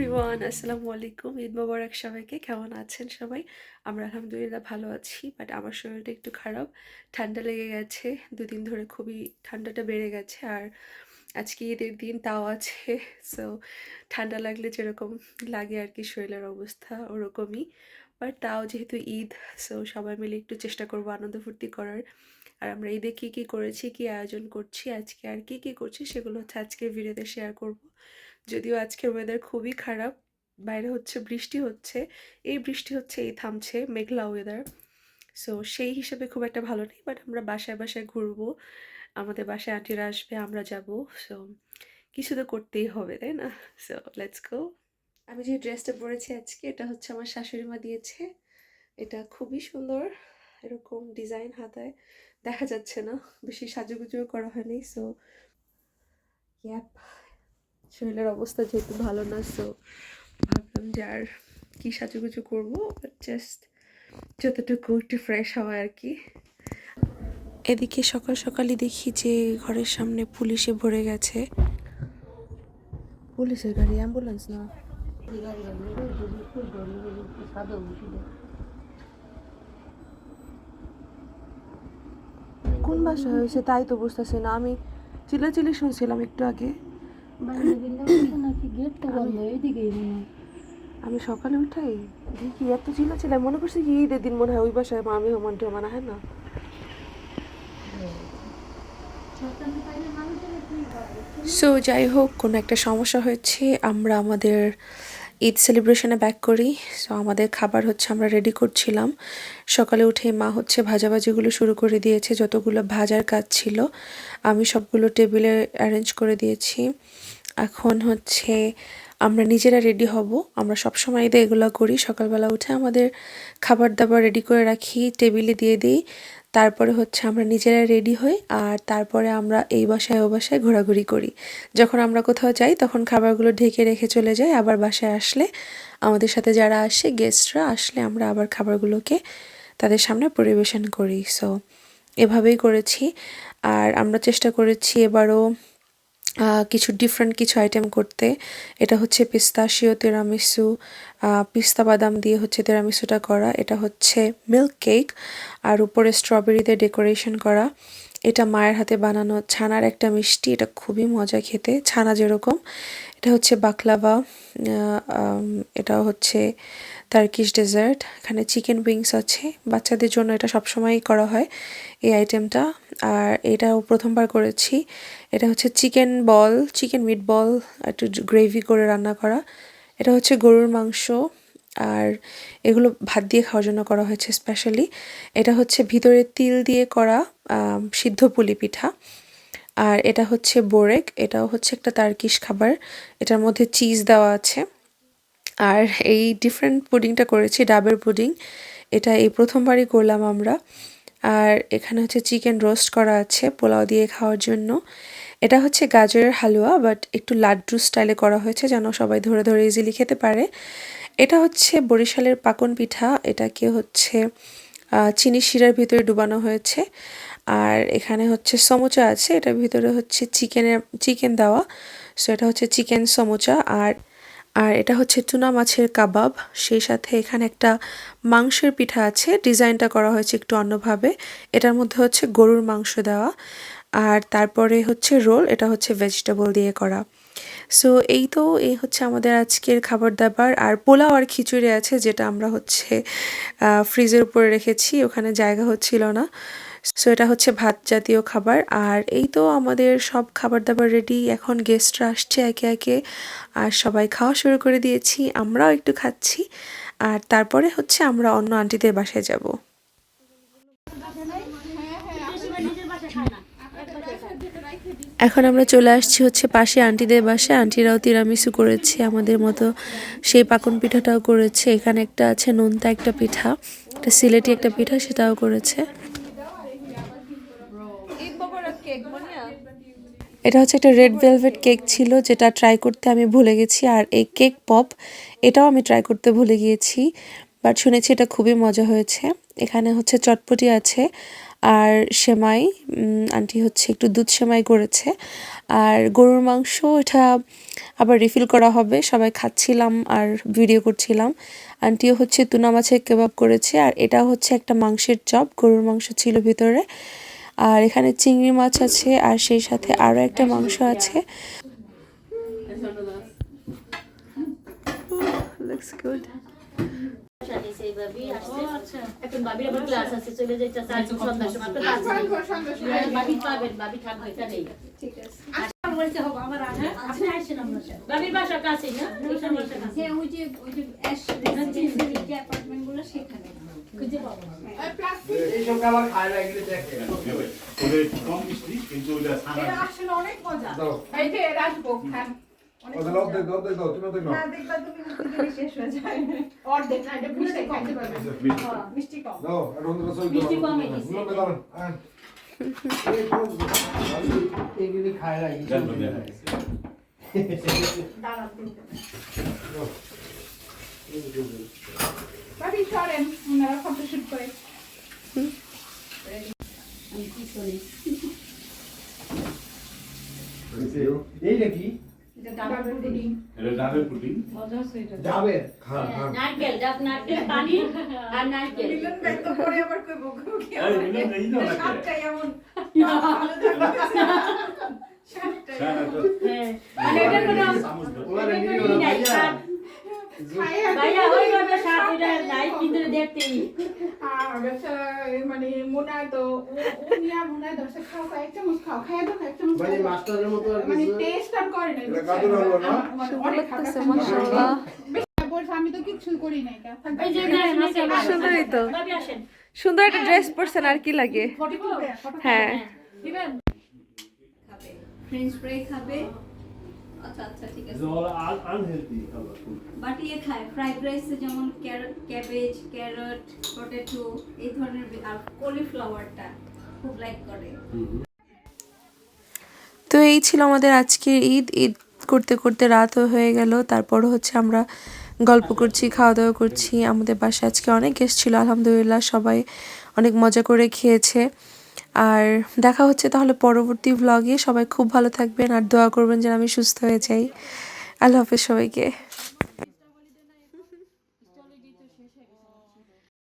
Everyone আসসালামু আলাইকুম। ঈদ মোবারক সবাইকে, কেমন আছেন সবাই? আমরা আলহামদুলিল্লাহ ভালো আছি বাট আমার শরীরটা একটু খারাপ। ঠান্ডা লেগে গেছে, দুদিন ধরে খুবই ঠান্ডাটা বেড়ে গেছে, আর আজকে ঈদের দিন তাও আছে সো ঠান্ডা লাগলে যেরকম লাগে আর কি শরীরের অবস্থা ওরকমই। বাট তাও যেহেতু ঈদ সো সবাই মিলে একটু চেষ্টা করব আনন্দ ফুর্তি করার। আর আমরা ঈদে কী কী করেছি, কী আয়োজন করছি, আজকে আর কী কী করছি, সেগুলো হচ্ছে আজকে ভিডিওতে শেয়ার করব। যদিও আজকের ওয়েদার খুবই খারাপ, বাইরে হচ্ছে বৃষ্টি হচ্ছে, এই বৃষ্টি হচ্ছে, এই থামছে, মেঘলা ওয়েদার সো সেই হিসেবে খুব একটা ভালো নেই বাট আমরা বাসায় বাসায় ঘুরবো, আমাদের বাসায় আন্টিরা আসবে, আমরা যাব সো কিছু তো করতেই হবে, তাই না? সো লেটস গো আমি যে ড্রেসটা পরেছি আজকে, এটা হচ্ছে আমার শাশুড়ি মা দিয়েছে, এটা খুবই সুন্দর, এরকম ডিজাইন হাতায়, দেখা যাচ্ছে না, বেশি সাজুগুজুও করা হয়নি সো ইয়াপ শরীরের অবস্থা যেহেতু ভালো না সো ভাবলাম যে আর কী সাজুগুজু করব বাট জাস্ট যতটুকু একটু ফ্রেশ হওয়া আর কি। এদিকে সকাল সকালই দেখি যে ঘরের সামনে পুলিশে ভরে গেছে। পুলিশের গাড়ি অ্যাম্বুলেন্স না? কোন বাসায় হয়েছে তাই তো বুঝতেছি না আমি চিল্লাচিল্লি শুনছিলাম একটু আগে। আমি সকালে উঠাই দেখি এত চিল্লাচিল্লাই মনে করছি কি ঈদের দিন মনে হয় ওই বাসায় মা হমান টমান হয় না। সো যাই হোক কোনো একটা সমস্যা হয়েছে আমরা আমাদের ঈদ সেলিব্রেশনে ব্যাক করি। সো আমাদের খাবার হচ্ছে আমরা রেডি করছিলাম। সকালে উঠে মা হচ্ছে ভাজাভাজিগুলো শুরু করে দিয়েছে, যতগুলো ভাজার কাজ ছিল, আমি সবগুলো টেবিলে অ্যারেঞ্জ করে দিয়েছি। এখন হচ্ছে আমরা নিজেরা রেডি হব। আমরা সবসময় ঈদে এগুলো করি। সকালবেলা উঠে আমাদের খাবার দাবার রেডি করে রাখি টেবিলে দিয়ে দিই। তারপরে হচ্ছে আমরা নিজেরা রেডি হই আর তারপরে আমরা এই বাসায় ও বাসায় ঘোরাঘুরি করি। যখন আমরা কোথাও যাই, তখন খাবারগুলো ঢেকে রেখে চলে যাই, আবার বাসায় আসলে আমাদের সাথে যারা আসে গেস্টরা আসলে আমরা আবার খাবারগুলোকে তাদের সামনে পরিবেশন করি। সো এভাবেই করেছি। আর আমরা চেষ্টা করেছি এবারও কিছু ডিফারেন্ট কিছু আইটেম করতে। এটা হচ্ছে পিস্তাশিও তেরামিসু পিস্তা বাদাম দিয়ে হচ্ছে তেরামিসুটা করা। এটা হচ্ছে মিল্ক কেক আর উপরে স্ট্রবেরিতে ডেকোরেশন করা। এটা মায়ের হাতে বানানো ছানার একটা মিষ্টি। এটা খুবই মজা খেতে, ছানা যেরকম। এটা হচ্ছে বাকলাভা এটা হচ্ছে তার্কিশ ডেজার্ট এখানে চিকেন উইংস আছে। বাচ্চাদের জন্য এটা সবসময়ই করা হয় এই আইটেমটা আর এটাও প্রথমবার করেছি। এটা হচ্ছে chicken ball, chicken meat ball একটু গ্রেভি করে রান্না করা। এটা হচ্ছে গরুর মাংস আর এগুলো ভাত দিয়ে খাওয়ার জন্য করা হয়েছে স্পেশালি এটা হচ্ছে ভিতরে তিল দিয়ে করা সিদ্ধ পুলি পিঠা। আর এটা হচ্ছে বোরেক, এটাও হচ্ছে একটা তার্কিশ খাবার। এটার মধ্যে চিজ দেওয়া আছে। আর এই ডিফারেন্ট পুডিংটা করেছি, ডাবের পুডিং এটা এই প্রথমবারই করলাম আমরা। আর এখানে হচ্ছে চিকেন রোস্ট করা আছে পোলাও দিয়ে খাওয়ার জন্য। এটা হচ্ছে গাজরের হালুয়া বাট একটু লাড্ডু স্টাইলে করা হয়েছে যেন সবাই ধরে ধরে ইজিলি খেতে পারে। এটা হচ্ছে বরিশালের পাকন পিঠা, এটাকে হচ্ছে চিনি শিরার ভিতরে ডুবানো হয়েছে। আর এখানে হচ্ছে সমোচা আছে, এটার ভিতরে হচ্ছে চিকেনের, চিকেন দেওয়া। সো এটা হচ্ছে চিকেন সমোচা। আর আর এটা হচ্ছে চুনা মাছের কাবাব। সেই সাথে এখানে একটা মাংসের পিঠা আছে। ডিজাইনটা করা হয়েছে একটু অন্যভাবে। এটার মধ্যে হচ্ছে গরুর মাংস দেওয়া। আর তারপরে হচ্ছে রোল, এটা হচ্ছে ভেজিটেবল দিয়ে করা। সো এই তো, এই হচ্ছে আমাদের আজকের খাবার দাবার। আর পোলাও আর খিচুড়ি আছে, যেটা আমরা হচ্ছে ফ্রিজের উপরে রেখেছি। ওখানে জায়গা হচ্ছিল না। সো এটা হচ্ছে ভাত জাতীয় খাবার। আর এই তো আমাদের সব খাবার দাবার রেডি এখন গেস্টরা আসছে একে একে। আর সবাই খাওয়া শুরু করে দিয়েছি। আমরাও একটু খাচ্ছি। আর তারপরে হচ্ছে আমরা অন্য আন্টিদের বাসায় যাব। এখন আমরা চলে আসছি হচ্ছে পাশে আন্টিদের বাসায়। আন্টিরাও তিরামিসু করেছে আমাদের মতো। সেই পাকন পিঠাটাও করেছে। এখানে একটা আছে নোনতা একটা পিঠা। একটা সিলেটি একটা পিঠা সেটাও করেছে। এটা হচ্ছে একটা রেড ভেলভেট কেক ছিল, যেটা ট্রাই করতে আমি ভুলে গেছি, আর এই কেক পপ এটাও আমি ট্রাই করতে ভুলে গিয়েছি বাট শুনেছি এটা খুবই মজা হয়েছে। এখানে হচ্ছে চটপটি আছে, আর সেমাই আন্টি হচ্ছে একটু দুধ সেমাই করেছে, আর গরুর মাংস এটা আবার রিফিল করা হবে, সবাই খাচ্ছিলাম আর ভিডিও করছিলাম। আন্টিও হচ্ছে তুনা মাছের কেবাব করেছে, আর এটা হচ্ছে একটা মাংসের চপ, গরুর মাংস ছিল ভিতরে। আর এখানে চিংড়ি মাছ আছে আর সেই সাথে আরও একটা মাংস আছে। Looks good. বাবির বাসা কাছে না হ্যাঁ ওই যে ওই যে এইসব খাবার খায় না এগুলো দেখে। কম মিষ্টি কিন্তু ওটা ছানা দাও। এই যে রাজভোগ খান। এটা মিষ্টি কম। দাও মিষ্টি কমে এগুলি খায় না ভাবি সরেন ওনারা ফটোশুট করে। আমি কি? করি এই নাকি ডাবের পুডিং? এটা। ডাবের? পুডিং যাবে হ্যাঁ। হ্যাঁ। হ্যাঁ। মানে ভাইয়া স্বাদ। খাইয়া ভাইয়া ওইভাবে স্বাদ এটা নাই কিন্তু দেখতেই আর বেচা মানে মোনায় তো ও ও নিয়া খাও খাও এক চামচ খাও খাইয়া তো এক চামচ মানে মাস্টারের মতো মানে টেস্ট আর করে না এটা কাজুর হালুয়া না? অনেক খাবার মাশাআল্লাহ। আমি তো কিচ্ছু করি না এটা থাকবে। এই যে না সুন্দরই তো। সুন্দর একটা ড্রেস পরছেন আর কি লাগে হ্যাঁ ফ্রেঞ্চ ফ্রাই খাবে আচ্ছা আচ্ছা ঠিক আছে। খাবার. ইয়ে খায় ফ্রাইড রাইসে যেমন ক্যাবেজ ক্যারট পটেটো এই ধরনের আর কলিফ্লাওয়ারটা খুব লাইক করে। তো এই ছিল আমাদের আজকের ঈদ। ঈদ করতে করতে রাতও হয়ে গেল। তারপরও হচ্ছে আমরা গল্প করছি খাওয়া দাওয়া করছি। আমাদের বাসায় আজকে অনেক গেস্ট ছিল আলহামদুলিল্লাহ সবাই অনেক মজা করে খেয়েছে। আর দেখা হচ্ছে তাহলে পরবর্তী ব্লগে সবাই খুব ভালো থাকবেন আর দোয়া করবেন যেন আমি সুস্থ হয়ে যাই। আল্লাহ হাফেজ সবাইকে।